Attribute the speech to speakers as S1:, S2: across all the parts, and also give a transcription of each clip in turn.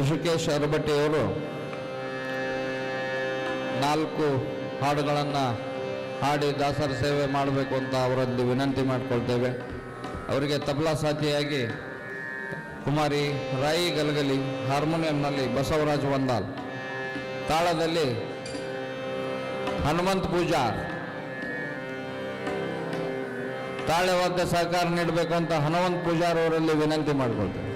S1: ಋಷಿಕೇಶ್ ಅರಬಟ್ಟೆಯವರು ನಾಲ್ಕು ಹಾಡುಗಳನ್ನು ಹಾಡಿ ದಾಸರ ಸೇವೆ ಮಾಡಬೇಕು ಅಂತ ಅವರಲ್ಲಿ ವಿನಂತಿ ಮಾಡಿಕೊಳ್ತೇವೆ. ಅವರಿಗೆ ತಬಲಾ ಸಾಥಿಯಾಗಿ ಕುಮಾರಿ ರಾಯಿ ಗಲಗಲಿ ಹಾರ್ಮೋನಿಯಂನಲ್ಲಿ ಬಸವರಾಜ್ ವಂದಾಲ್. ತಾಳದಲ್ಲಿ ಹನುಮಂತ್ ಪೂಜಾರ್. ತಾಳೆ ವಾದ್ಯ ಸಹಕಾರ ನೀಡಬೇಕು ಅಂತ ಹನುಮಂತ್ ಪೂಜಾರ್ ಅವರಲ್ಲಿ ವಿನಂತಿ ಮಾಡಿಕೊಳ್ತೇವೆ.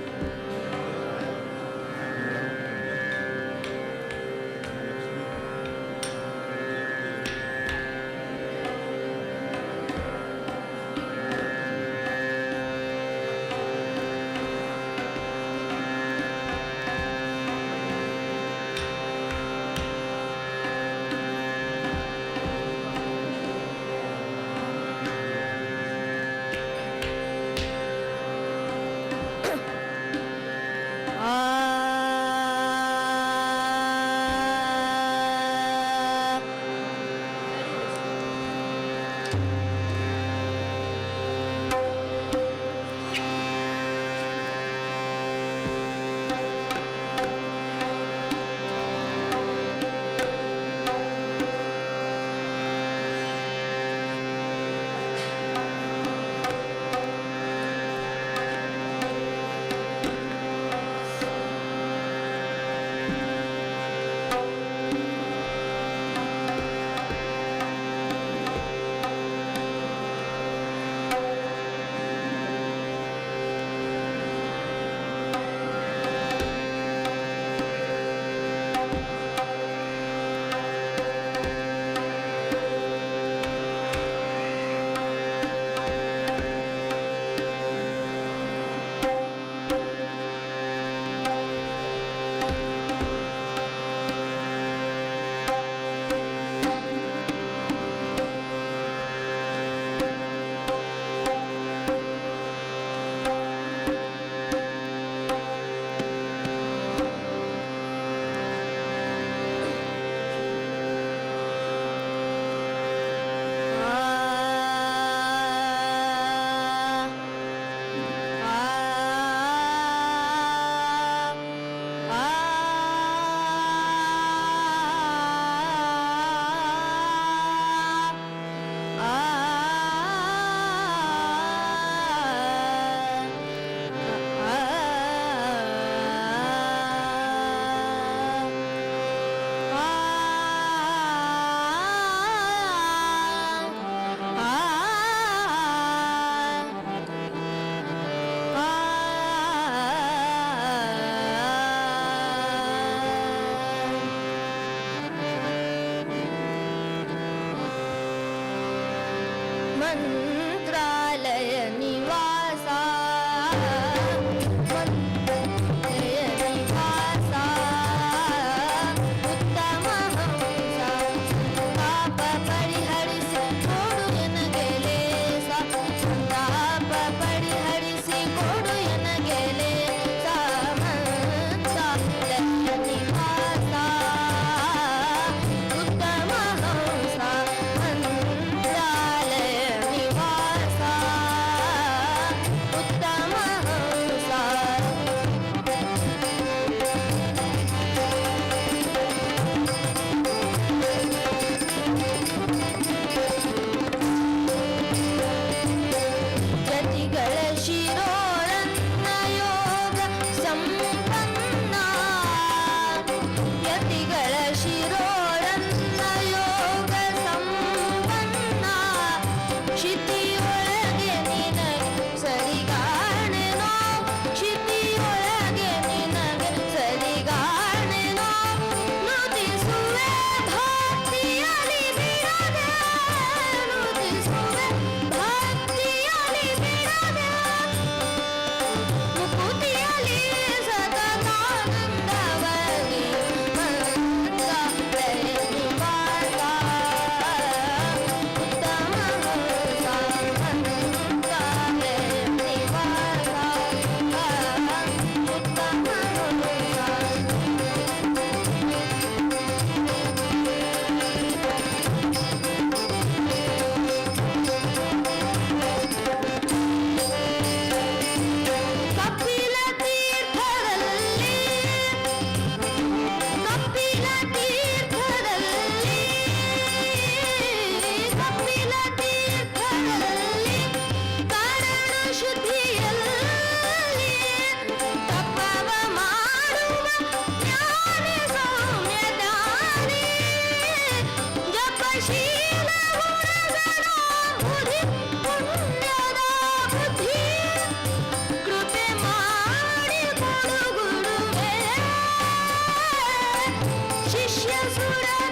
S2: Jesus.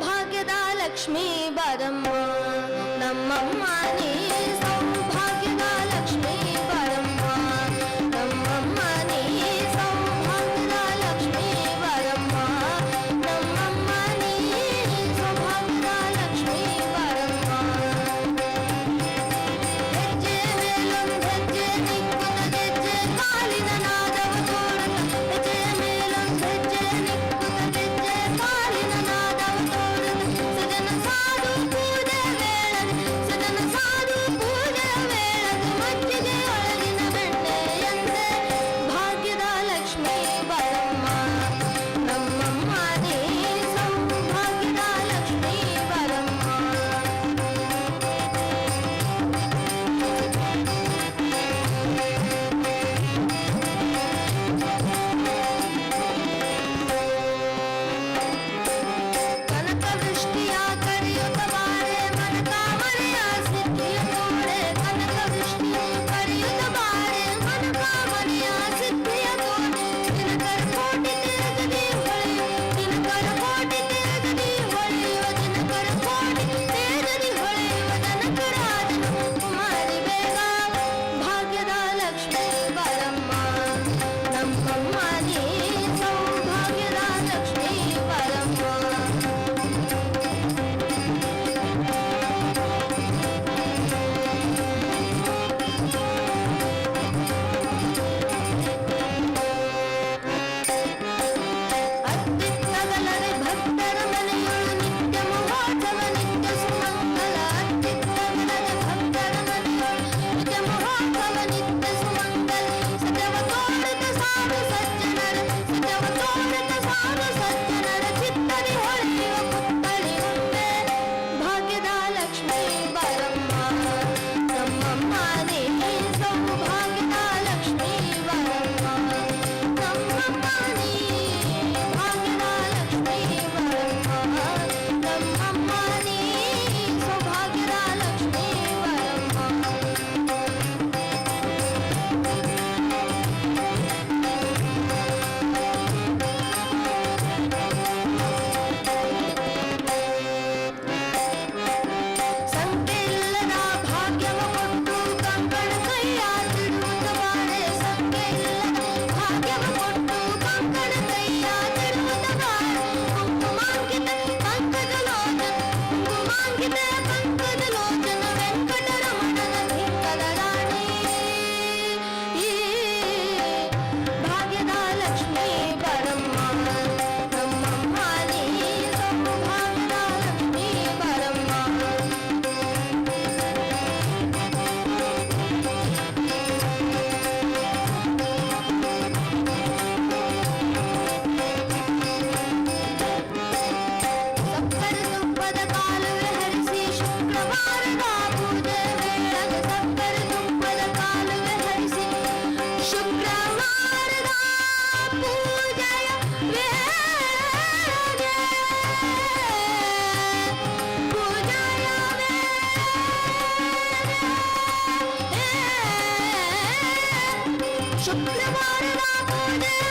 S2: ಸೌಭಾಗ್ಯದ ಲಕ್ಷ್ಮೀ ಬರಮ್ಮ ನಮ್ಮಮ್ಮ ನೀ
S1: Şu kıvarına
S2: kurdum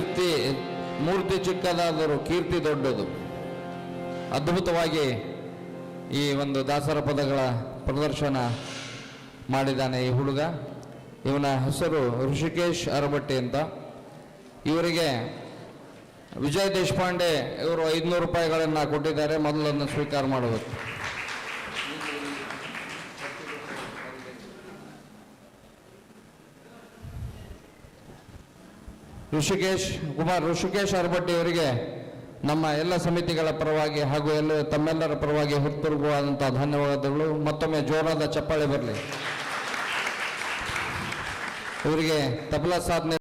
S1: ಕೀರ್ತಿ, ಮೂರ್ತಿ ಚಿಕ್ಕದಾದರೂ ಕೀರ್ತಿ ದೊಡ್ಡದು. ಅದ್ಭುತವಾಗಿ ಈ ಒಂದು ದಾಸರ ಪದಗಳ ಪ್ರದರ್ಶನ ಮಾಡಿದ್ದಾನೆ ಈ ಹುಡುಗ. ಇವನ ಹೆಸರು ಋಷಿಕೇಶ್ ಅರಬಟ್ಟಿ ಅಂತ. ಇವರಿಗೆ ವಿಜಯ್ ದೇಶಪಾಂಡೆ ಇವರು ಐದುನೂರು ರೂಪಾಯಿಗಳನ್ನು ಕೊಟ್ಟಿದ್ದಾರೆ, ಮೊದಲನ್ನು ಸ್ವೀಕಾರ ಮಾಡಬೇಕು ಋಷಿಕೇಶ್ ಕುಮಾರ್ ಋಷಿಕೇಶ್ ಅವರಿಗೆ ನಮ್ಮ ಎಲ್ಲ ಸಮಿತಿಗಳ ಪರವಾಗಿ ಹಾಗೂ ಎಲ್ಲ ತಮ್ಮೆಲ್ಲರ ಪರವಾಗಿ ಹುಟ್ಟುಪೂರ್ವವಾದಂಥ ಧನ್ಯವಾದಗಳು. ಮತ್ತೊಮ್ಮೆ ಜೋರಾದ ಚಪ್ಪಾಳೆ ಬರಲಿ. ಇವರಿಗೆ ತಬಲಾ ಸಾಧನೆ